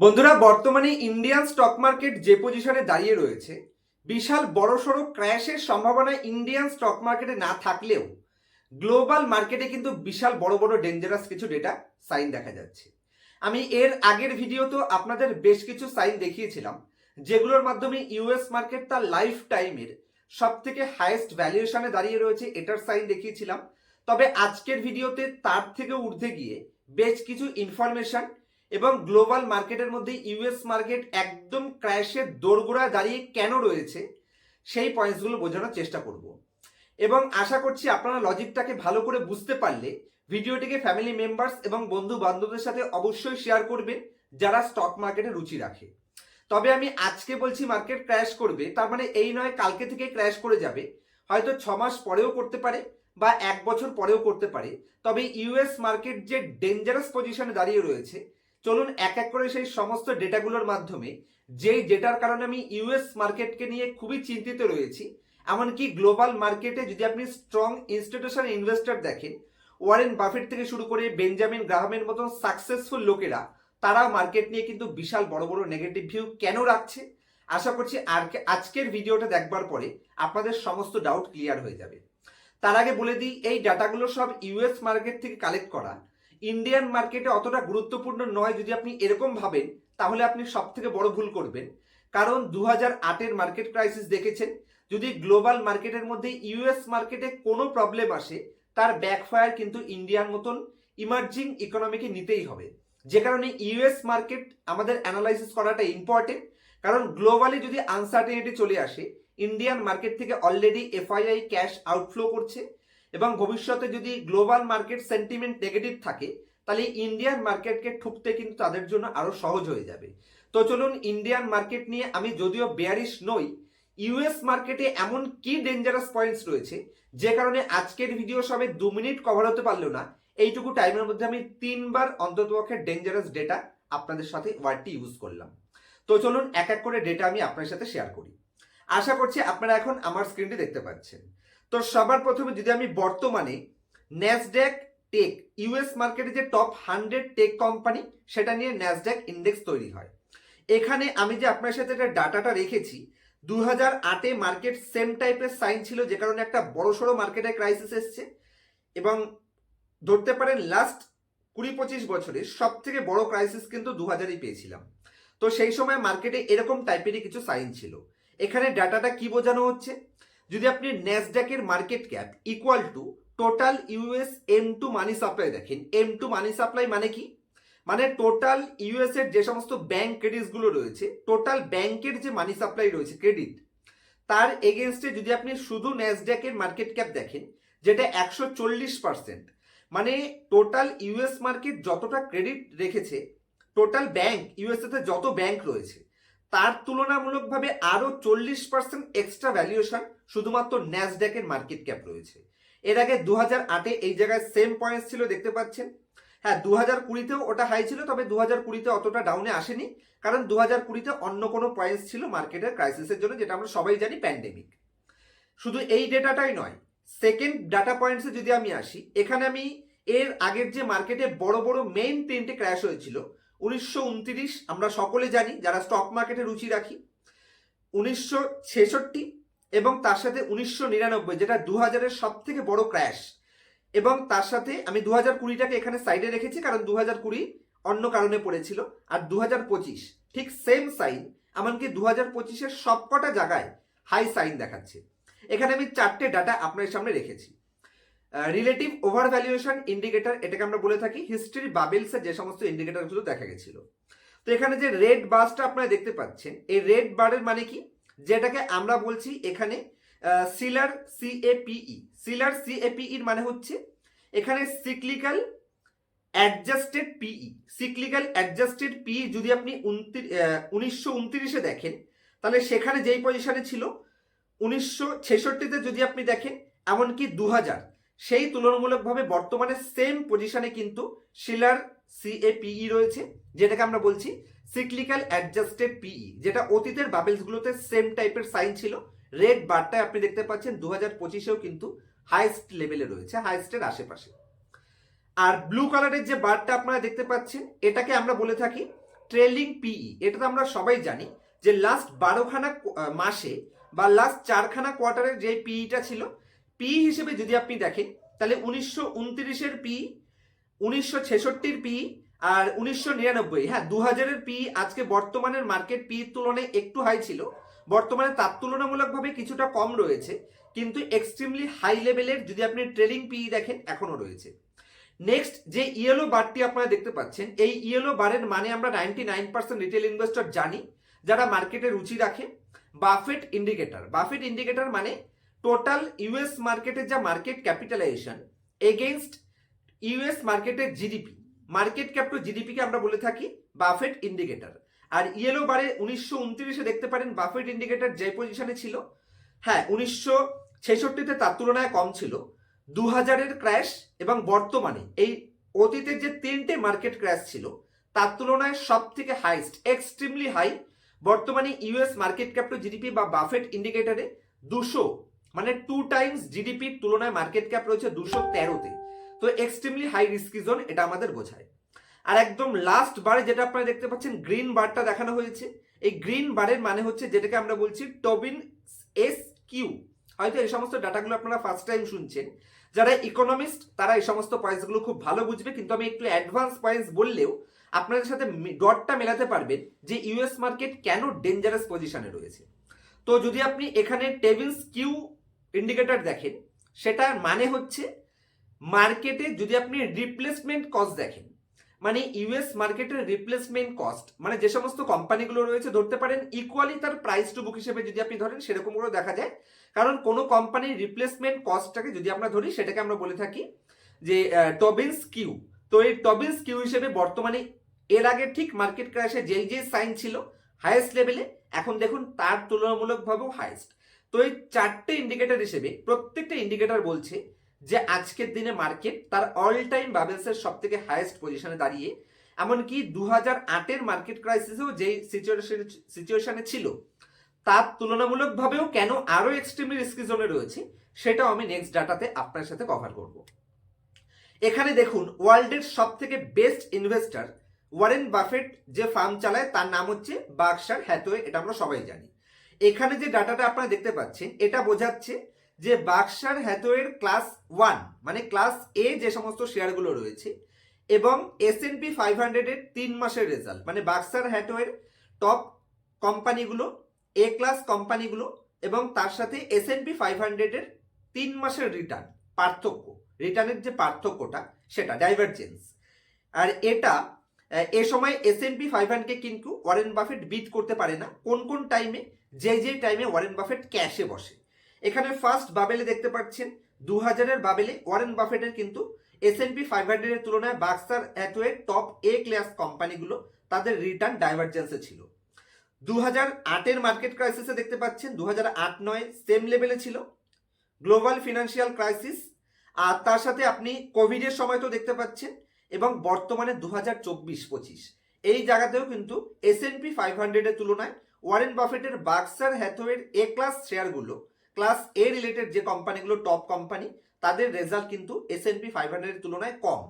বন্ধুরা, বর্তমানে Indian stock market যে পজিশনে দাঁড়িয়ে রয়েছে, বিশাল বড়সড় ক্র্যাশের সম্ভাবনা ইন্ডিয়ান স্টক মার্কেটে না থাকলেও গ্লোবাল মার্কেটে কিন্তু বিশাল বড় বড় ডেঞ্জারাস কিছু ডেটা সাইন দেখা যাচ্ছে। আমি এর আগের ভিডিওতেও আপনাদের বেশ কিছু সাইন দেখিয়েছিলাম, যেগুলোর মাধ্যমে ইউএস মার্কেট তার লাইফ টাইমের সব থেকে হাইয়েস্ট ভ্যালুয়েশনে দাঁড়িয়ে রয়েছে এটার সাইন দেখিয়েছিলাম। তবে আজকের ভিডিওতে তার থেকে ঊর্ধ্বে গিয়ে বেশ কিছু ইনফরমেশন এবং গ্লোবাল মার্কেটের মধ্যে ইউএস মার্কেট একদম ক্র্যাশের দোরগোড়ায় দাঁড়িয়ে কেন রয়েছে, সেই পয়েন্টসগুলো বোঝানোর চেষ্টা করব। এবং আশা করছি আপনারা লজিকটাকে ভালো করে বুঝতে পারলে ভিডিওটিকে ফ্যামিলি মেম্বার্স এবং বন্ধু বান্ধবদের সাথে অবশ্যই শেয়ার করবেন, যারা স্টক মার্কেটে রুচি রাখে। তবে আমি আজকে বলছি মার্কেট ক্র্যাশ করবে, তার মানে এই নয় কালকে থেকে ক্র্যাশ করে যাবে। হয়তো ছ মাস পরেও করতে পারে বা এক বছর পরেও করতে পারে। তবে ইউএস মার্কেট যে ডেঞ্জারাস পজিশনে দাঁড়িয়ে রয়েছে চলুন এক এক করে সেই সমস্ত ডেটাগুলোর মাধ্যমে যেই ডেটার কারণে আমি ইউএস মার্কেটকে নিয়ে খুবই চিন্তিত রয়েছি, এমনকি গ্লোবাল মার্কেটে যদি আপনি স্ট্রং ইনস্টিটিউশন ইনভেস্টর দেখেন, ওয়ারেন বাফেট থেকে শুরু করে বেঞ্জামিন গ্রাহামের মতন সাকসেসফুল লোকেরা তারা মার্কেট নিয়ে কিন্তু বিশাল বড় বড় নেগেটিভ ভিউ কেন রাখছে? আশা করছি আর আজকের ভিডিওটা দেখবার পরে আপনাদের সমস্ত ডাউট ক্লিয়ার হয়ে যাবে। তার আগে বলে দিই, এই ডাটাগুলো সব ইউএস মার্কেট থেকে কালেক্ট করা। ইন্ডিয়ান মার্কেটে অতটা গুরুত্বপূর্ণ নয় যদি আপনি এরকম ভাবেন, তাহলে আপনি সব থেকে বড় ভুল করবেন। কারণ দু হাজার আটের মার্কেট ক্রাইসিস দেখেছেন, যদি গ্লোবাল মার্কেটের মধ্যে ইউএস মার্কেটে কোনো প্রবলেম আসে, তার ব্যাকফায়ার কিন্তু ইন্ডিয়ার মতন ইমার্জিং ইকোনমিকে নিতেই হবে। যে কারণে ইউএস মার্কেট আমাদের অ্যানালাইসিস করাটা ইম্পর্টেন্ট কারণ গ্লোবালি যদি আনসার্টেনিটি চলে আসে ইন্ডিয়ান মার্কেট থেকে অলরেডি এফআইআই ক্যাশ আউটফ্লো করছে এবং ভবিষ্যতে যদি গ্লোবাল মার্কেট সেন্টিমেন্ট নেগেটিভ থাকে, তাহলে ইন্ডিয়ান মার্কেটকে ঠুকতে কিন্তু তাদের জন্য আরও সহজ হয়ে যাবে। তো চলুন ইন্ডিয়ান মার্কেট নিয়ে আমি যদিও বেয়ারিশ নই ইউএস মার্কেটে এমন কি ডেঞ্জারাস পয়েন্টস রয়েছে, যে কারণে আজকের ভিডিও সবে দু মিনিট কভার হতে পারল না, এইটুকু টাইমের মধ্যে আমি তিনবার অন্ততপক্ষে ডেঞ্জারাস ডেটা আপনাদের সাথে ওয়ার্ডটি ইউজ করলাম। তো চলুন এক এক করে ডেটা আমি আপনার সাথে শেয়ার করি। আশা করছি আপনারা এখন আমার স্ক্রিনটি দেখতে পাচ্ছেন। তো সবার প্রথমে যদি আমি বর্তমানে ন্যাসড্যাক টেক ইউএস মার্কেটে যে টপ হান্ড্রেড টেক কোম্পানি সেটা নিয়ে ন্যাসড্যাক ইন্ডেক্স তৈরি হয়। এখানে আমি যে আপনার সাথে একটা ডাটাটা রেখেছি দু হাজার আটে মার্কেট সেম টাইপের সাইন ছিল, যে কারণে একটা বড় সড়ো মার্কেটে ক্রাইসিস এসছে। এবং ধরতে পারেন লাস্ট কুড়ি পঁচিশ বছরে সব থেকে বড় ক্রাইসিস কিন্তু দু হাজারই পেয়েছিলাম। তো সেই সময় মার্কেটে এরকম টাইপেরই কিছু সাইন ছিল। এখানে ডাটাটা কি বোঝানো হচ্ছে? যদি আপনি ন্যাসড্যাকের market cap equal to total US M two money supply দেখেন এম টু মানি সাপ্লাই মানে কি? মানে টোটাল ইউএস এর যে সমস্ত ব্যাংক ক্রেডিটসগুলো রয়েছে টোটাল ব্যাংকের যে মানি সাপ্লাই রয়েছে ক্রেডিট তার এগেনস্টে যদি আপনি শুধু ন্যাসড্যাকের মার্কেট ক্যাপ দেখেন, যেটা একশো চল্লিশ পার্সেন্ট মানে টোটাল ইউএস মার্কেট যতটা ক্রেডিট রেখেছে টোটাল ব্যাংক ইউএসএতে যত ব্যাংক রয়েছে, তার তুলনামূলকভাবে আরও চল্লিশ পার্সেন্ট এক্সট্রা ভ্যালুয়েশন শুধুমাত্র ন্যাসড্যাকের মার্কেট ক্যাপ রয়েছে। এর আগে দু হাজার আটে এই জায়গায় সেম পয়েন্টস ছিল, দেখতে পাচ্ছেন? হ্যাঁ দু হাজার কুড়িতেও ওটা হাই ছিল, তবে দু হাজার কুড়িতে অতটা ডাউনে আসেনি, কারণ দু হাজার কুড়িতে অন্য কোনো পয়েন্টস ছিল মার্কেটের ক্রাইসিসের জন্য, যেটা আমরা সবাই জানি প্যান্ডেমিক শুধু এই ডেটাটাই নয় সেকেন্ড ডাটা পয়েন্টসে যদি আমি আসি, এখানে আমি এর আগের যে মার্কেটে বড় বড় মেইন তিনটে ক্র্যাশ হয়েছিল, উনিশশো উনত্রিশ, আমরা সকলে জানি, যারা স্টক মার্কেটে রুচি রাখি, উনিশশো ছেষট্টি এবং তার সাথে উনিশশো নিরানব্বই, যেটা দু হাজারের সব থেকে বড় ক্র্যাশ এবং তার সাথে আমি দু হাজার কুড়িটাকে এখানে সাইডে রেখেছি, কারণ দু হাজার কুড়ি অন্য কারণে পড়েছিল। আর দু হাজার পঁচিশ ঠিক সেম সাইন এমনকি দু হাজার পঁচিশের সবকটা জায়গায় হাই সাইন দেখাচ্ছে। এখানে আমি চারটে ডাটা আপনার সামনে রেখেছি। রিলেটিভ ওভার ভ্যালুয়েশন ইন্ডিকেটর এটাকে আমরা বলে থাকি হিস্ট্রি বাবেলসের যে সমস্ত ইন্ডিকেটরগুলো দেখা গেছিল। তো এখানে যে রেড বাসটা আপনারা দেখতে পাচ্ছেন, এই রেড বারের মানে কি? যেটাকে আমরা বলছি এখানে সিলার সিএপিই সিলার সিএপিইর মানে হচ্ছে এখানে সিক্লিক্যাল অ্যাডজাস্টেড পিই সিক্লিক্যাল অ্যাডজাস্টেড পিই যদি আপনি উনিশশো উনত্রিশে দেখেন, তাহলে সেখানে যেই পজিশনে ছিল, উনিশশো ছেষট্টিতে যদি আপনি দেখেন, এমনকি দু হাজার সেই তুলনামূলকভাবে বর্তমানে সেম পজিশনে কিন্তু শিলার সিএপিই রয়েছে, যেটাকে আমরা বলছি সিক্লিক্যাল অ্যাডজাস্টেড পিই যেটা অতীতের বাবেলসগুলোতে সেম টাইপের সাইন ছিল। রেড বারটায় আপনি দেখতে পাচ্ছেন দু হাজার পঁচিশেও কিন্তু হাইস্ট লেভেলে রয়েছে হাইস্টের আশেপাশে। আর ব্লু কালারের যে বারটা আপনারা দেখতে পাচ্ছেন, এটাকে আমরা বলে থাকি ট্রেলিং পিই এটা তো আমরা সবাই জানি যে লাস্ট বারোখানা মাসে বা লাস্ট চারখানা কোয়ার্টারের যে পিইটা ছিল পিই হিসেবে যদি আপনি দেখেন, তাহলে উনিশশো উনত্রিশের পি উনিশশো ছেষট্টির পি আর উনিশশো নিরানব্বই হ্যাঁ দু হাজারের পি আজকে বর্তমানের মার্কেট পি তুলনায় একটু হাই ছিল। বর্তমানে তার তুলনামূলকভাবে কিছুটা কম রয়েছে, কিন্তু এক্সট্রিমলি হাই লেভেলের যদি আপনি ট্রেলিং পি দেখেন, এখনও রয়েছে। নেক্সট যে ইয়েলো বারটি আপনারা দেখতে পাচ্ছেন, এই ইয়েলো বারের মানে আমরা ninety nine percent retail investor জানি, যারা মার্কেটে রুচি রাখে। বাফেট ইন্ডিকেটর বাফেট ইন্ডিকেটর মানে টোটাল ইউএস মার্কেটের যা মার্কেট ক্যাপিটালাইজেশন এগেনস্ট ইউএস মার্কেটের জিডিপি মার্কেট ক্যাপ টু জিডিপিকে আমরা বলে থাকি বাফেট ইন্ডিকেটর। আর ইয়েলো বারে উনিশশো উনত্রিশে দেখতে পারেন বাফেট ইন্ডিকেটর যে পজিশনে ছিল। হ্যাঁ উনিশশো ছেষট্টিতে তার তুলনায় কম ছিল। দু হাজারের ক্র্যাশ এবং বর্তমানে এই অতীতের যে তিনটে মার্কেট ক্র্যাশ ছিল, তার তুলনায় সব থেকে হাইস্ট এক্সট্রিমলি হাই বর্তমানে US market cap to GDP বা বাফেট ইন্ডিকেটরে দুশো মানে টু টাইমস জিডিপির তুলনায় মার্কেট ক্যাপ রয়েছে দুশো তেরোতে। তো এক্সট্রিমলি হাই রিস্কি জোন এটা আমাদের বোঝায়। আর একদম লাস্ট বারে যেটা আপনারা দেখতে পাচ্ছেন গ্রিন বারটা দেখানো হয়েছে। এই গ্রিন বারের মানে হচ্ছে যেটাকে আমরা বলছি টবিন এস কিউ হয়তো এই সমস্ত ডাটাগুলো আপনারা ফার্স্ট টাইম শুনছেন। যারা ইকোনমিস্ট তারা এই সমস্ত পয়েন্টসগুলো খুব ভালো বুঝবে, কিন্তু আমি একটু অ্যাডভান্স পয়েন্টস বললেও আপনাদের সাথে ডটটা মেলাতে পারবেন যে ইউএস মার্কেট কেন ডেঞ্জারাস পজিশনে রয়েছে। তো যদি আপনি এখানে টেবিলস কিউ ইন্ডিকেটর দেখেন, সেটার মানে হচ্ছে মার্কেটে যদি আপনি রিপ্লেসমেন্ট কস্ট দেখেন মানে ইউএস মার্কেটের রিপ্লেসমেন্ট কস্ট মানে যে সমস্ত কোম্পানিগুলো রয়েছে, ধরতে পারেন ইকুয়ালি তার প্রাইস টু বুক হিসেবে যদি আপনি ধরেন, সেরকম করে দেখা যায়। কারণ কোনো কোম্পানির রিপ্লেসমেন্ট কস্টটাকে যদি আমরা ধরি, সেটাকে আমরা বলে থাকি যে টবিন্স কিউ তো এই টবিন্স কিউ হিসেবে বর্তমানে এর আগে ঠিক মার্কেট ক্র্যাশে যেই যে সাইন ছিল হাইয়েস্ট লেভেলে এখন দেখুন তার তুলনামূলকভাবেও হাইয়েস্ট তো এই চারটে ইন্ডিকেটর হিসেবে, প্রত্যেকটা ইন্ডিকেটর বলছে যে আজকের দিনে মার্কেট তার অল টাইম বাবেলসের সব থেকে হাইয়েস্ট পজিশনে দাঁড়িয়ে। এমনকি দু হাজার আটের মার্কেট ক্রাইসিসেও যেই সিচুয়েশন সিচুয়েশনে ছিল, তার তুলনামূলকভাবেও কেন আরও এক্সট্রিমলি রিস্কি জোনে রয়েছে, সেটাও আমি নেক্সট ডাটাতে আপনার সাথে কভার করব। এখানে দেখুন ওয়ার্ল্ডের সব থেকে বেস্ট ইনভেস্টর ওয়ারেন বাফেট যে ফার্ম চালায়, তার নাম হচ্ছে বাক্সার হ্যাথওয়ে এটা আমরা সবাই জানি। এখানে যে ডাটাটা আপনারা দেখতে পাচ্ছেন, এটা বোঝাচ্ছে যে বাক্সার হ্যাথওয়ের ক্লাস ওয়ান মানে ক্লাস এ যে সমস্ত শেয়ারগুলো রয়েছে, এবং এস এন পি ফাইভ হান্ড্রেডের তিন মাসের রেজাল্ট মানে বাক্সার হ্যাথওয়ের টপ কোম্পানিগুলো এ ক্লাস কোম্পানিগুলো এবং তার সাথে এস এন পি ফাইভ হান্ড্রেডের তিন মাসের রিটার্ন পার্থক্য রিটার্নের যে পার্থক্যটা, সেটা ডাইভারজেন্স আর এটা, এ সময় এস এন পি ফাইভ হান্ড্রেডকে কিন্তু ওয়ারেন বাফেট বিট করতে পারে না, কোন কোন টাইমে যে যে টাইমে ওয়ারেন বাফেট ক্যাশে বসে। এখানে ফার্স্ট বাবেলে দেখতে পাচ্ছেন দু হাজারের বাবেলে ওয়ারেন বাফেটের কিন্তু এস এন পি ফাইভ হান্ড্রেডের তুলনায় Berkshire Hathaway top A class কোম্পানিগুলো তাদের রিটার্ন ডাইভারজেন্সে ছিল। দু হাজার আটের মার্কেট ক্রাইসিসে দেখতে পাচ্ছেন দু হাজার আট নয় সেম লেভেলে ছিল। গ্লোবাল ফিনান্সিয়াল ক্রাইসিস আর তার সাথে আপনি কোভিডের সময় তো দেখতে পাচ্ছেন, এবং বর্তমানে দু হাজার চব্বিশ পঁচিশ। এই জায়গাতেও কিন্তু এস এন পি ফাইভ হান্ড্রেডের তুলনায় ওয়ারেন বাফেটের বাক্সার হ্যাথওয়ের এ ক্লাস শেয়ারগুলো ক্লাস এ রিলেটেড যে কোম্পানিগুলো টপ কোম্পানি তাদের রেজাল্ট কিন্তু এস এন পি ফাইভ হান্ড্রেডের তুলনায় কম।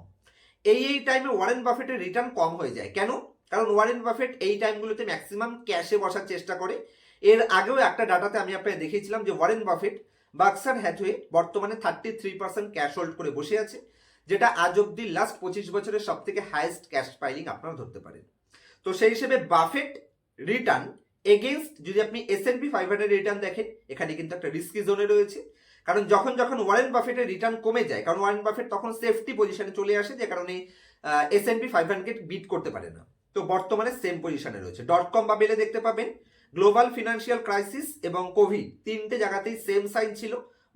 এই এই টাইমে ওয়ারেন বাফেটের রিটার্ন কম হয়ে যায়। কেন? কারণ ওয়ারেন বাফেট এই টাইমগুলোতে ম্যাক্সিমাম ক্যাশে বসার চেষ্টা করে। এর আগেও একটা ডাটাতে আমি আপনাকে দেখিয়েছিলাম যে ওয়ারেন বাফেট বাক্সার হ্যাথওয়ে বর্তমানে thirty three percent cash hold করে বসে আছে, যেটা আজ অব্দি লাস্ট পঁচিশ বছরের সব থেকে হাইয়েস্ট ক্যাশ পাইলিং আপনারা ধরতে পারেন। তো সেই হিসেবে বাফেট রিটার্ন এগেনস্ট যদি আপনি S N P five hundred return দেখেন, এখানে কিন্তু একটা রিস্কি জোনে রয়েছে। কারণ যখন যখন ওয়ারেন বাফেটের রিটার্ন কমে যায়, কারণ ওয়ারেন বাফেট তখন সেফটি পজিশনে চলে আসে, যে কারণে S N P five hundred beat করতে পারে না। তো বর্তমানে সেম পজিশনে রয়েছে। ডট কম বা বেলে দেখতে পাবেন গ্লোবাল ফিনান্সিয়াল ক্রাইসিস এবং কোভিড তিনটে জায়গাতেই সেম সাইন ছিল।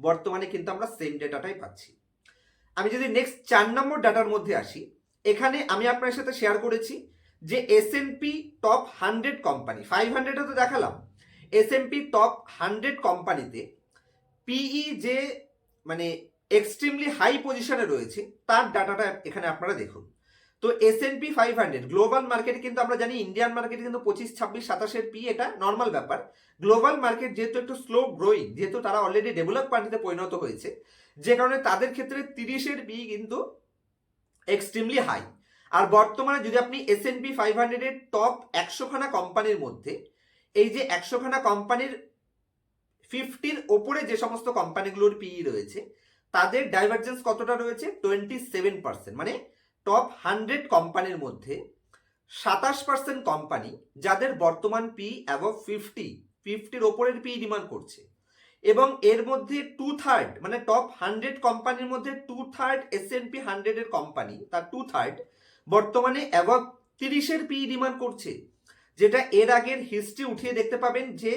বর্তমানে কিন্তু আমরা সেম ডেটাটাই পাচ্ছি। আমি যদি নেক্সট চার নম্বর ডাটার মধ্যে আসি, এখানে আমি আপনার সাথে শেয়ার করেছি যে S top hundred company five হান্ড্রেডও তো দেখালাম। এস টপ হান্ড্রেড কোম্পানিতে পিই যে মানে এক্সট্রিমলি হাই পজিশনে রয়েছে, তার ডাটাটা এখানে আপনারা দেখুন। তো S N P five hundred global market কিন্তু আমরা জানি ইন্ডিয়ান মার্কেট কিন্তু পঁচিশ, ছাব্বিশ, সাতাশের পি এটা নর্মাল ব্যাপার। গ্লোবাল মার্কেট যেহেতু একটু স্লো গ্রোয়িং যেহেতু তারা অলরেডি ডেভেলপ পার্টিতে পরিণত হয়েছে, যে কারণে তাদের ক্ষেত্রে তিরিশের পি কিন্তু এক্সট্রিমলি হাই আর বর্তমানে যদি আপনি এস এন পি ফাইভ হান্ড্রেডের টপ একশোখানা কোম্পানির মধ্যে, এই যে একশোখানা কোম্পানির ফিফটির ওপরে যে সমস্ত কোম্পানিগুলোর পিই রয়েছে, তাদের ডাইভারজেন্স কতটা রয়েছে? টোয়েন্টি সেভেন পার্সেন্ট মানে টপ হান্ড্রেড কোম্পানির মধ্যে সাতাশ পার্সেন্ট কোম্পানি যাদের বর্তমান পি অ্যাবভ ফিফটি ফিফটির ওপরের পি ডিমান্ড করছে। এবং এর মধ্যে টু থার্ড মানে টপ হান্ড্রেড কোম্পানির মধ্যে two third S N P হান্ড্রেডের কোম্পানি তার টু থার্ড বর্তমানে অ্যাবভ তিরিশের পি ডিমান্ড করছে, যেটা এর আগের হিস্ট্রি উঠিয়ে দেখতে পাবেন যে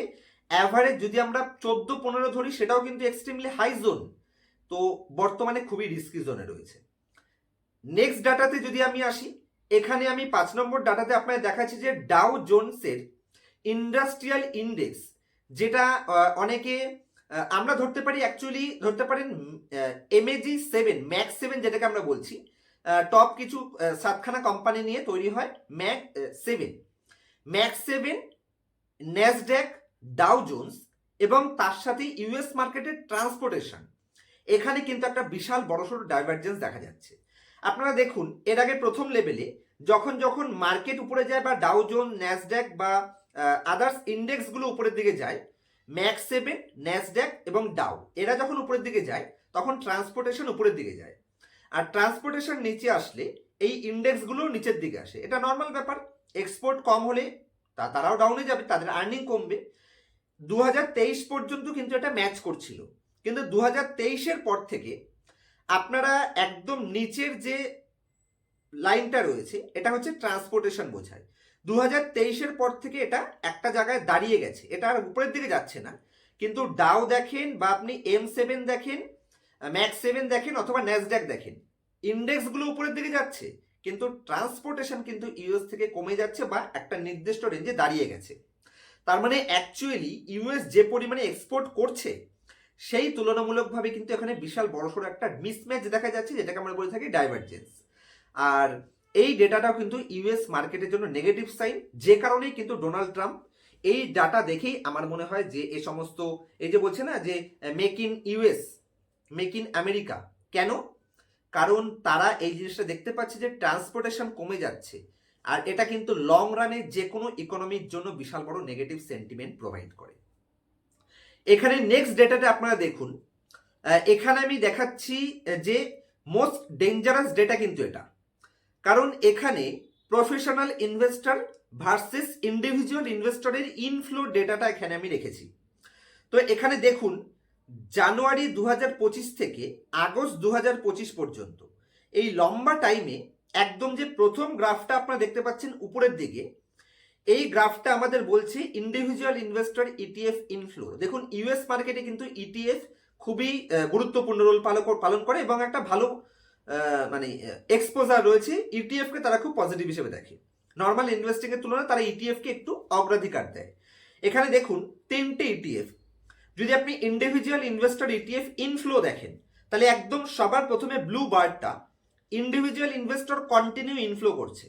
অ্যাভারেজ যদি আমরা চোদ্দ পনেরো ধরি, সেটাও কিন্তু এক্সট্রিমলি হাই জোন তো বর্তমানে খুবই রিস্কি জোনে রয়েছে। নেক্সট ডাটাতে যদি আমি আসি, এখানে আমি পাঁচ নম্বর ডাটাতে আপনার দেখাচ্ছি যে ডাউ জোনসের ইন্ডাস্ট্রিয়াল ইন্ডেক্স যেটা অনেকে আমরা ধরতে পারি অ্যাকচুয়ালি ধরতে পারেন এমএজি সেভেন ম্যাক্স সেভেন যেটাকে আমরা বলছি টপ কিছু সাতখানা কোম্পানি নিয়ে তৈরি হয় Mag seven max seven Nasdaq Dow Jones এবং তার সাথে ইউএস মার্কেটের ট্রান্সপোর্টেশন এখানে কিন্তু একটা বিশাল বড়সড় ডাইভারজেন্স দেখা যাচ্ছে। আপনারা দেখুন, এর আগে প্রথম লেভেলে যখন যখন মার্কেট উপরে যায় বা ডাউ জোন ন্যাসড্যাক বা আদার্স ইন্ডেক্সগুলো উপরের দিকে যায় ম্যাক্স সেভেন ন্যাসড্যাক এবং ডাউ এরা যখন উপরের দিকে যায়, তখন ট্রান্সপোর্টেশন উপরের দিকে যায়। আর ট্রান্সপোর্টেশন নিচে আসলে এই ইন্ডেক্সগুলো নিচের দিকে আসে। এটা নর্মাল ব্যাপার। এক্সপোর্ট কম হলে তা তারাও ডাউনে যাবে, তাদের আর্নিং কমবে। দু হাজার তেইশ পর্যন্ত কিন্তু এটা ম্যাচ করছিল। কিন্তু দু তেইশের পর থেকে আপনারা একদম নিচের যে লাইনটা রয়েছে, এটা হচ্ছে ট্রান্সপোর্টেশন বোঝায়। দু হাজার পর থেকে এটা একটা জায়গায় দাঁড়িয়ে গেছে। এটা আর উপরের দিকে যাচ্ছে না। কিন্তু ডাও দেখেন বা আপনি এম সেভেন দেখেন ম্যাক্স সেভেন দেখেন অথবা ন্যাসড্যাক দেখেন। ইন্ডেক্সগুলো উপরের দিকে যাচ্ছে, কিন্তু ট্রান্সপোর্টেশন কিন্তু ইউএস থেকে কমে যাচ্ছে বা একটা নির্দিষ্ট রেঞ্জে দাঁড়িয়ে গেছে। তার মানে অ্যাকচুয়ালি ইউএস যে পরিমাণে এক্সপোর্ট করছে, সেই তুলনামূলকভাবে কিন্তু এখানে বিশাল বড়সড় একটা মিসম্যাচ দেখা যাচ্ছে, যেটাকে আমরা বলে থাকি ডাইভারজেন্স আর এই ডেটাটাও কিন্তু ইউএস মার্কেটের জন্য নেগেটিভ সাইন যে কারণেই কিন্তু ডোনাল্ড ট্রাম্প এই ডাটা দেখেই আমার মনে হয় যে এ সমস্ত, এই যে বলছে না যে make in US make in America. কেন? কারণ তারা এই জিনিসটা দেখতে পাচ্ছে যে ট্রান্সপোর্টেশন কমে যাচ্ছে। আর এটা কিন্তু লং রানে যে কোনো ইকোনমির জন্য বিশাল বড় নেগেটিভ সেন্টিমেন্ট প্রোভাইড করে। এখানে নেক্সট ডেটাটা আপনারা দেখুন। এখানে আমি দেখাচ্ছি যে মোস্ট ডেঞ্জারাস ডেটা কিন্তু এটা। কারণ এখানে প্রফেশনাল ইনভেস্টর ভার্সেস ইন্ডিভিজুয়াল ইনভেস্টরের ইনফ্লো ডেটাটা এখানে আমি রেখেছি। তো এখানে দেখুন জানুয়ারি দু হাজার পঁচিশ থেকে আগস্ট দু হাজার পঁচিশ পর্যন্ত। এই লম্বা টাইমে একদম যে প্রথম গ্রাফটা আপনারা দেখতে পাচ্ছেন উপরের দিকে, এই গ্রাফটা আমাদের বলছে ইন্ডিভিজুয়াল ইনভেস্টর ইটিএফ ইনফ্লো দেখুন ইউএস মার্কেটে কিন্তু ইটিএফ খুবই গুরুত্বপূর্ণ রোল পালন করে এবং একটা ভালো মানে এক্সপোজার রয়েছে। ইটিএফ কে তারা খুব পজিটিভ হিসেবে দেখে। নর্মাল ইনভেস্টিং এর তুলনায় তারা ইটিএফ কে একটু অগ্রাধিকার দেয়। এখানে দেখুন, তিনটে ইটিএফ যদি আপনি ইন্ডিভিজুয়াল ইনভেস্টর ইটিএফ ইনফ্লো দেখেন, তাহলে একদম সবার প্রথমে ব্লু বার্ডটা ইন্ডিভিজুয়াল ইনভেস্টর কন্টিনিউ ইনফ্লো করছে।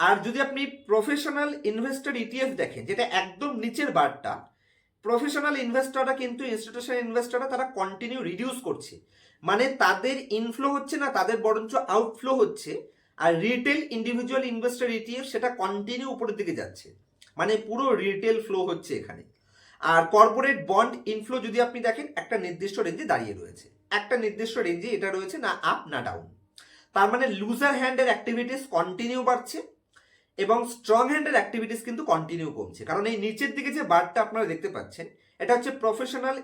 আর যদি আপনি প্রফেশনাল ইনভেস্টর ইটিএফ দেখেন, যেটা একদম নিচের বারটা প্রফেশনাল ইনভেস্টররা কিন্তু ইনস্টিটিউশনাল ইনভেস্টররা তারা কন্টিনিউ রিডিউস করছে। মানে তাদের ইনফ্লো হচ্ছে না, তাদের বরঞ্চ আউটফ্লো হচ্ছে, আর রিটেল ইন্ডিভিজুয়াল ইনভেস্টর ইটিএফ সেটা কন্টিনিউ উপরের দিকে যাচ্ছে। মানে পুরো রিটেল ফ্লো হচ্ছে এখানে। আর কর্পোরেট বন্ড ইনফ্লো যদি আপনি দেখেন, একটা নির্দিষ্ট রেঞ্জে দাঁড়িয়ে রয়েছে। একটা নির্দিষ্ট রেঞ্জে এটা রয়েছে না আপ না ডাউন তার মানে লুজার হ্যান্ডের অ্যাক্টিভিটিস কন্টিনিউ বাড়ছে এবং স্ট্রং হ্যান্ডের অ্যাক্টিভিটিস কিন্তু কন্টিনিউ কমছে। কারণ এই নিচের দিকে যে বারটা আপনারা দেখতে পাচ্ছেন, এটা হচ্ছে প্রফেশনাল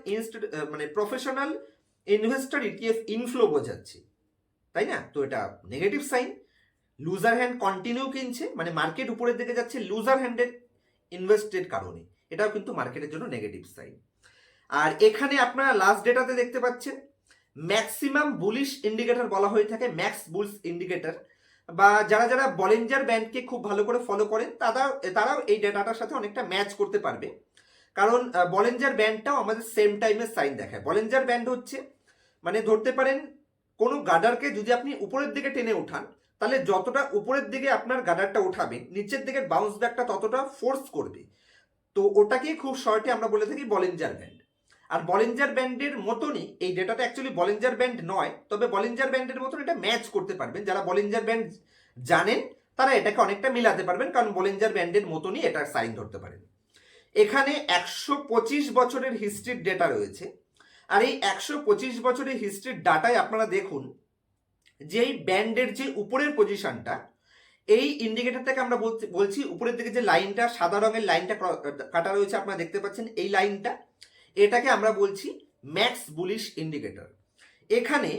মানে প্রফেশনাল ইনভেস্টর ইটিএফ ইনফ্লো বোঝাচ্ছে। তাই না? তো এটা negative sign loser hand continue কিনছে মানে মার্কেট উপরের দিকে যাচ্ছে লুজার হ্যান্ডের ইনভেস্টের কারণে। এটাও কিন্তু মার্কেটের জন্য নেগেটিভ সাইন আর এখানে আপনারা লাস্ট ডেটাতে দেখতে পাচ্ছেন ম্যাক্সিমাম বুলিশ ইন্ডিকেটর বলা হয়ে থাকে ম্যাক্স বুলস ইন্ডিকেটর বা যারা যারা বলেঞ্জার ব্যান্ডকে খুব ভালো করে ফলো করেন, তারা, তারাও এই ডেটাটার সাথে অনেকটা ম্যাচ করতে পারবে। কারণ বলেঞ্জার ব্যান্ডটাও আমাদের সেম টাইমের সাইন দেখায়। বলেঞ্জার ব্যান্ড হচ্ছে মানে ধরতে পারেন, কোনো গাডারকে যদি আপনি উপরের দিকে টেনে উঠান তাহলে যতটা উপরের দিকে আপনার গাডারটা উঠাবেন নিচের দিকে বাউন্স ব্যাকটা ততটা ফোর্স করবে। তো ওটাকে খুব শর্টে আমরা বলে থাকি বলেঞ্জার ব্যান্ড আর বলেঞ্জার ব্যান্ডের মতনই এই ডেটাটা অ্যাকচুয়ালি বলেঞ্জার ব্যান্ড নয়, তবে বলেঞ্জার ব্যান্ডের মতন এটা ম্যাচ করতে পারবেন। যারা বলেঞ্জার ব্যান্ড জানেন, তারা এটাকে অনেকটা মিলাতে পারবেন, কারণ বলেঞ্জার ব্যান্ডের মতনই এটার সাইন ধরতে পারেন। এখানে একশো পঁচিশ বছরের হিস্ট্রির ডেটা রয়েছে। আর এই একশো পঁচিশ বছরের হিস্ট্রির ডাটায় আপনারা দেখুন যে এই ব্যান্ডের যে উপরের পজিশনটা এই ইন্ডিকেটর থেকে আমরা বলছি উপরের দিকে যে লাইনটা, সাদা রঙের লাইনটা কাটা রয়েছে আপনারা দেখতে পাচ্ছেন এই লাইনটা। এটাকে আমরা বলছি ম্যাক্স বুলিশ ইন্ডিকেটর এখানে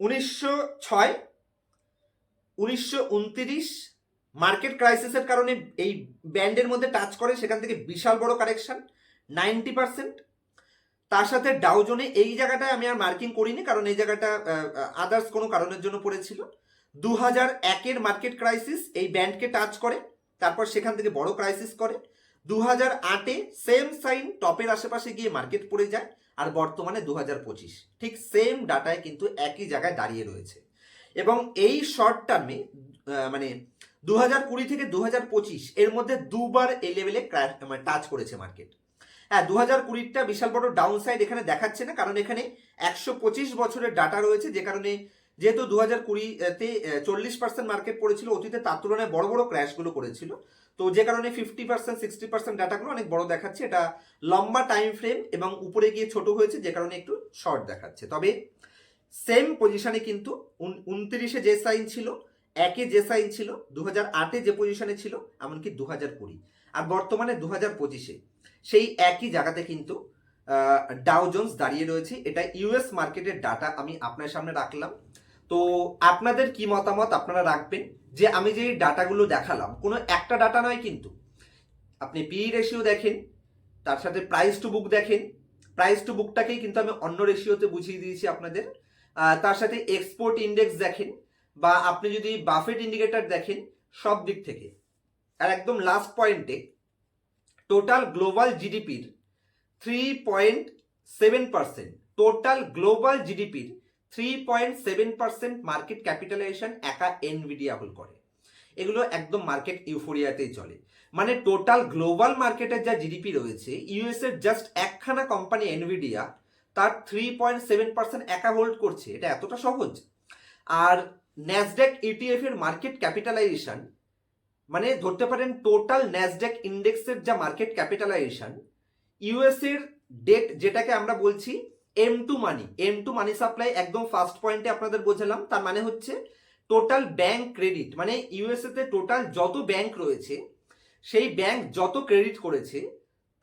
উনিশশো ছয়, উনিশশো মার্কেট ক্রাইসিসের কারণে এই ব্যান্ডের মধ্যে টাচ করে, সেখান থেকে বিশাল বড় কারেকশন নাইনটি পার্সেন্ট তার সাথে ডাউজনে এই জায়গাটায় আমি আর মার্কিং করিনি, কারণ এই জায়গাটা আদার্স কোনো কারণের জন্য পড়েছিল। দু হাজার একের মার্কেট ক্রাইসিস এই ব্যান্ডকে টাচ করে, তারপর সেখান থেকে বড় ক্রাইসিস করে। দু হাজার আটে সেম সাইন টপের আশেপাশে গিয়ে মার্কেট পড়ে যায়, আর বর্তমানে দু হাজার পঁচিশ। ঠিক সেম ডাটায় কিন্তু একই জায়গায় দাঁড়িয়ে রয়েছে। এবং এই শর্ট টার্মে মানে দু হাজার কুড়ি থেকে দু হাজার পঁচিশ, এর মধ্যে দুবার এই লেভেলে মানে টাচ করেছে মার্কেট হ্যাঁ দু হাজার কুড়িরটা বিশাল বড় ডাউন সাইড এখানে দেখাচ্ছে না, কারণ এখানে একশো পঁচিশ বছরের ডাটা রয়েছে, যে কারণে যেহেতু দু হাজার কুড়িতে চল্লিশ পার্সেন্ট মার্কেট পড়েছিল, অতীতে তার তুলনায় বড় বড় ক্র্যাশগুলো করেছিল। তো যে কারণে ফিফটি পার্সেন্ট সিক্সটি পার্সেন্ট ডাটাগুলো অনেক বড় দেখাচ্ছে। এটা লম্বা টাইম ফ্রেম এবং উপরে গিয়ে ছোট হয়েছে, যে কারণে একটু শর্ট দেখাচ্ছে। তবে সেম পজিশনে কিন্তু উনত্রিশে যে সাইন ছিল, একে যে সাইন ছিল, দু হাজার আটে যে পজিশনে ছিল, এমনকি দু হাজার কুড়ি। আর বর্তমানে দু হাজার পঁচিশে সেই একই জায়গাতে কিন্তু ডাও জোন্স দাঁড়িয়ে রয়েছে। এটা ইউএস মার্কেটের ডাটা আমি আপনার সামনে রাখলাম। তো আপনাদের কি মতামত আপনারা রাখবেন? যে আমি যে ডাটাগুলো দেখালাম, কোনো একটা ডাটা নয় কিন্তু। আপনি পি রেশিও দেখেন, তার সাথে প্রাইস টু বুক দেখেন। প্রাইস টু বুকটাকেই কিন্তু আমি অন্য রেশিওতে বুঝিয়ে দিয়েছি আপনাদের। তার সাথে এক্সপোর্ট ইন্ডেক্স দেখেন, বা আপনি যদি বাফেট ইন্ডিকেটর দেখেন, সব দিক থেকে। আর একদম লাস্ট পয়েন্টে টোটাল গ্লোবাল জিডিপির three point seven percent total global জিডিপির three point seven percent market capitalization একা এনভিডিয়া হোল করে। এগুলো একদম মার্কেট ইউফোরিয়াতেই চলে। মানে টোটাল গ্লোবাল মার্কেটের যা জিডিপি রয়েছে ইউএস এর জাস্ট একখানা কোম্পানি এনভিডিয়া তার থ্রি পয়েন্ট সেভেন পার্সেন্ট একা হোল্ড করছে। এটা এতটা সহজ? আর ন্যাসডেক ইটিএফ এর মার্কেট ক্যাপিটালাইজেশন মানে ধরতে পারেন টোটাল ন্যাসডেক ইন্ডেক্সের যা মার্কেট ক্যাপিটালাইজেশন ইউএস এর ডেট যেটাকে আমরা বলছি M two money M two money supply একদম ফার্স্ট পয়েন্টে আপনাদের বোঝালাম, তার মানে হচ্ছে টোটাল ব্যাংক ক্রেডিট মানে ইউএসএ তে টোটাল যত ব্যাংক রয়েছে, সেই ব্যাংক যত ক্রেডিট করেছে,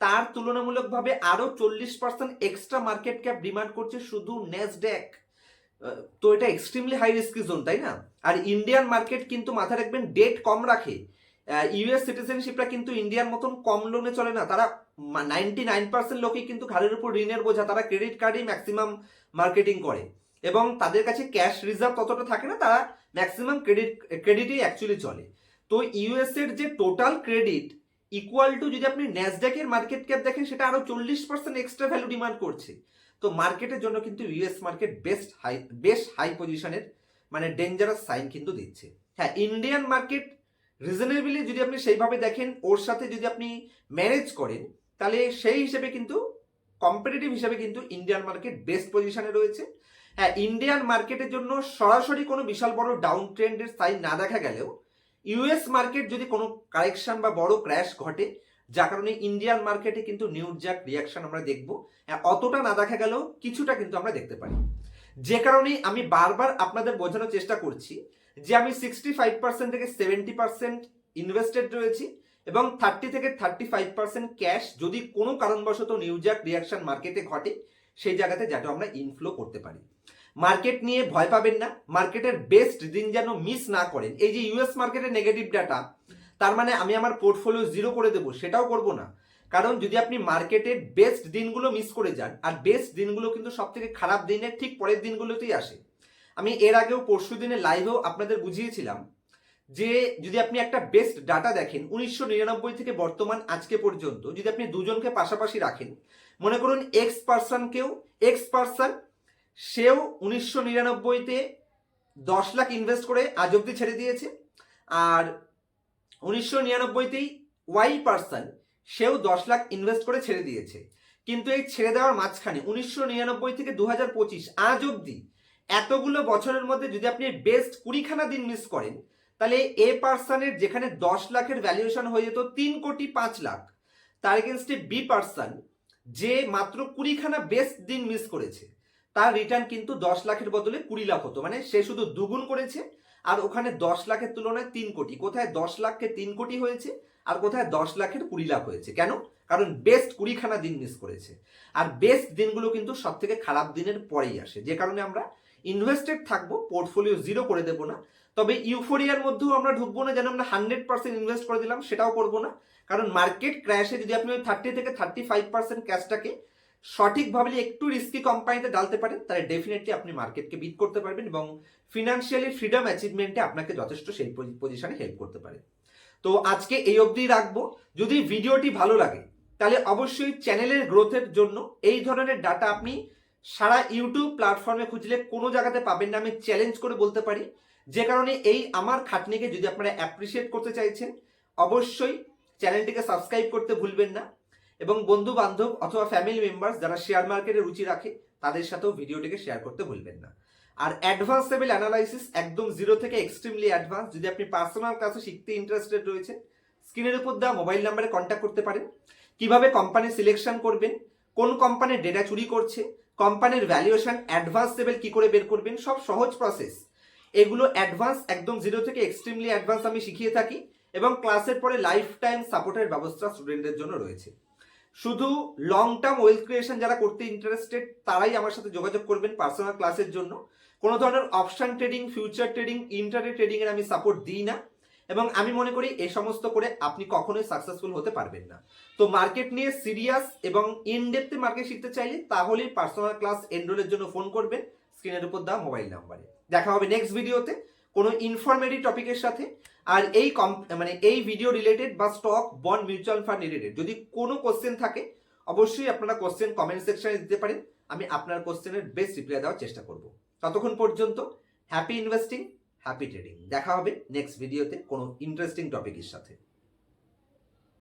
তার তুলনামূলকভাবে আরও চল্লিশ percent extra market cap demand করছে শুধু নেসড্যাক তো এটা এক্সট্রিমলি হাই রিস্কি জোন তাই না? আর ইন্ডিয়ান মার্কেট কিন্তু মাথায় রাখবেন ডেট কম রাখে। ইউএস সিটিজেনশিপটা কিন্তু ইন্ডিয়ার মতন কম লোনে চলে না। তারা নাইনটি নাইন পার্সেন্ট লোকই কিন্তু ঘাড়ের উপর ঋণের বোঝা। তারা ক্রেডিট কার্ডেই ম্যাক্সিমাম মার্কেটিং করে। এবং তাদের কাছে ক্যাশ রিজার্ভ ততটা থাকে না, তারা ম্যাক্সিমাম ক্রেডিট ক্রেডিটেই অ্যাকচুয়ালি চলে। তো ইউএস এর যে টোটাল ক্রেডিট ইকুয়াল টু যদি আপনি ন্যাসড্যাকের মার্কেট ক্যাপ দেখেন, সেটা আরও চল্লিশ পার্সেন্ট এক্সট্রা ভ্যালু ডিমান্ড করছে। তো মার্কেটের জন্য কিন্তু ইউএস মার্কেট বেস্ট হাই বেশ হাই পজিশনের মানে ডেঞ্জারাস সাইন কিন্তু দিচ্ছে। হ্যাঁ ইন্ডিয়ান মার্কেট রিজনেবলি যদি আপনি সেইভাবে দেখেন ওর সাথে যদি আপনি ম্যানেজ করেন তাহলে সেই হিসেবে কিন্তু কম্পিটিটিভ হিসেবে কিন্তু ইন্ডিয়ান মার্কেট বেস্ট পজিশনে রয়েছে। হ্যাঁ ইন্ডিয়ান মার্কেটের জন্য সরাসরি কোনো বিশাল বড় ডাউন ট্রেন্ডের সাইন না দেখা গেলেও ইউএস মার্কেট যদি কোনো কারেকশন বা বড় ক্র্যাশ ঘটে যার কারণে ইন্ডিয়ান মার্কেটে কিন্তু নিউজ জ্যাক রিয়াকশন আমরা দেখব হ্যাঁ, অতটা না দেখা গেলেও কিছুটা কিন্তু আমরা দেখতে পারি। যে কারণে আমি বারবার আপনাদের বোঝানোর চেষ্টা করছি যে আমি সিক্সটি ফাইভ পার্সেন্ট থেকে সেভেন্টি পার্সেন্ট ইনভেস্টেড রয়েছি এবং থার্টি থেকে থার্টি ফাইভ পার্সেন্ট ক্যাশ যদি কোনো কারণবশত নিউজাক রিয়াকশন মার্কেটে ঘটে, সেই জায়গাতে যাতে আমরা ইনফ্লো করতে পারি। মার্কেট নিয়ে ভয় পাবেন না। মার্কেটের বেস্ট দিন যেন মিস না করেন। এই যে ইউএস মার্কেটের নেগেটিভ ডাটা তার মানে আমি আমার পোর্টফোলিও জিরো করে দেবো, সেটাও করব না। কারণ যদি আপনি মার্কেটের বেস্ট দিনগুলো মিস করে যান, আর বেস্ট দিনগুলো কিন্তু সব থেকে খারাপ দিনের ঠিক পরের দিনগুলোতেই আসে। আমি এর আগেও পরশু দিনে লাইভেও আপনাদের বুঝিয়েছিলাম যে যদি আপনি একটা বেস্ট ডাটা দেখেন, উনিশশো নিরানব্বই থেকে বর্তমান আজকে পর্যন্ত যদি আপনি দুজনকে পাশাপাশি রাখেন, মনে করুন এক্স পার্সনকেও এক্স পার্সন সেও উনিশশো নিরানব্বইতে দশ লাখ ইনভেস্ট করে আজ অব্দি ছেড়ে দিয়েছে, আর উনিশশো নিরানব্বইতেই ওয়াই পার্সন সেও দশ লাখ ইনভেস্ট করে ছেড়ে দিয়েছে। কিন্তু এই ছেড়ে দেওয়ার মাঝখানে উনিশশো নিরানব্বই থেকে দু হাজার পঁচিশ আজ অব্দি এতগুলো বছরের মধ্যে যদি আপনি বেস্ট কুড়িখানা দিন মিস করেন, তাহলে এ পার্সনের যেখানে দশ লাখের ভ্যালুয়েশন হয়ে যেত তিন কোটি পাঁচ লাখ। তার এগেনস্টে বি পার্সন যে মাত্র কুড়িখানা বেস্ট দিন মিস করেছে, তার রিটার্ন কিন্তু দশ লাখের বদলে কুড়ি লাখ হতো। মানে সে শুধু দুগুণ করেছে, আর ওখানে দশ লাখের তুলনায় তিন কোটি। কোথায় দশ লাখকে তিন কোটি হয়েছে, আর কোথায় দশ লাখের কুড়ি লাখ হয়েছে? কেন? কারণ বেস্ট কুড়িখানা দিন মিস করেছে। আর বেস্ট দিনগুলো কিন্তু সব থেকে খারাপ দিনের পরেই আসে। যে কারণে আমরা ইনভেস্টেড থাকব পোর্টফোলিও জিরো করে দেবো না। তবে ইউফোরিয়ার মধ্যেও আমরা ঢুকবো না, যেন আমরা হান্ড্রেড পার্সেন্ট ইনভেস্ট করে দিলাম, সেটাও করব না। কারণ মার্কেট ক্র্যাশে যদি আপনি ওই থার্টি থেকে থার্টি ফাইভ পার্সেন্ট ক্যাশটাকে সঠিকভাবে একটু রিস্কি কোম্পানিতে ডালতে পারেন, তাহলে ডেফিনেটলি আপনি মার্কেটকে বিট করতে পারবেন এবং ফিনান্সিয়ালি ফ্রিডম অ্যাচিভমেন্টে আপনাকে যথেষ্ট সেই পজিশনে হেল্প করতে পারে। তো আজকে এই অবধি রাখব। যদি ভিডিওটি ভালো লাগে, তাহলে অবশ্যই চ্যানেলের গ্রোথের জন্য এই ধরনের ডাটা আপনি সারা ইউটিউব প্ল্যাটফর্মে খুঁজলে কোনো জায়গাতে পাবেন না, আমি চ্যালেঞ্জ করে বলতে পারি। যে কারণে এই আমার খাটনিকে যদি আপনারা অ্যাপ্রিসিয়েট করতে চাইছেন, অবশ্যই চ্যানেলটিকে সাবস্ক্রাইব করতে ভুলবেন না। এবং বন্ধু বান্ধব অথবা ফ্যামিলি মেম্বার্স যারা শেয়ার মার্কেটে রুচি রাখে, তাদের সাথেও ভিডিওটিকে শেয়ার করতে ভুলবেন না। আর অ্যাডভান্স লেভেল অ্যানালাইসিস একদম জিরো থেকে এক্সট্রিমলি অ্যাডভান্স যদি আপনি পার্সোনাল ক্লাসে শিখতে ইন্টারেস্টেড রয়েছেন স্ক্রিনের উপর দেওয়া মোবাইল নাম্বারে কন্ট্যাক্ট করতে পারেন। কীভাবে কোম্পানি সিলেকশন করবেন, কোন কোম্পানির ডেটা চুরি করছে কোম্পানির ভ্যালুয়েশন অ্যাডভান্স লেভেল কি করে বের করবেন? সব সহজ প্রসেস এগুলো অ্যাডভান্স একদম জিরো থেকে এক্সট্রিমলি অ্যাডভান্স আমি শিখিয়ে থাকি এবং ক্লাসের পরে লাইফ টাইম সাপোর্টের ব্যবস্থা স্টুডেন্টদের জন্য রয়েছে। শুধু লং টার্ম ওয়েলথ ক্রিয়েশন যারা করতে ইন্টারেস্টেড তারাই আমার সাথে যোগাযোগ করবেন পার্সোনাল ক্লাসের জন্য। কোনো ধরনের option trading future trading internet trading এর আমি সাপোর্ট দিই না। এবং আমি মনে করি এই সমস্ত করে আপনি কখনোই সাকসেসফুল হতে পারবেন না। তো মার্কেট নিয়ে সিরিয়াস এবং ইনডেপথে মার্কেট শিখতে চাইলে তাহলে পার্সোনাল ক্লাস এনরোলের জন্য ফোন করবেন স্ক্রিনের উপর দেওয়া মোবাইল নাম্বারে দেখা হবে নেক্সট ভিডিওতে কোনো ইনফরমেটিভ টপিকের সাথে। আর এই কম মানে এই ভিডিও রিলেটেড বা stock bond mutual fund related যদি কোনো কোশ্চেন থাকে, অবশ্যই আপনারা কোশ্চেন কমেন্ট সেকশনে দিতে পারেন। আমি আপনার কোশ্চেনের বেস্ট রিপ্লাই দেওয়ার চেষ্টা করব। ততক্ষণ পর্যন্ত হ্যাপি ইনভেস্টিং হ্যাপি ট্রেডিং দেখা হবে নেক্সট ভিডিওতে কোনো ইন্টারেস্টিং টপিকের সাথে।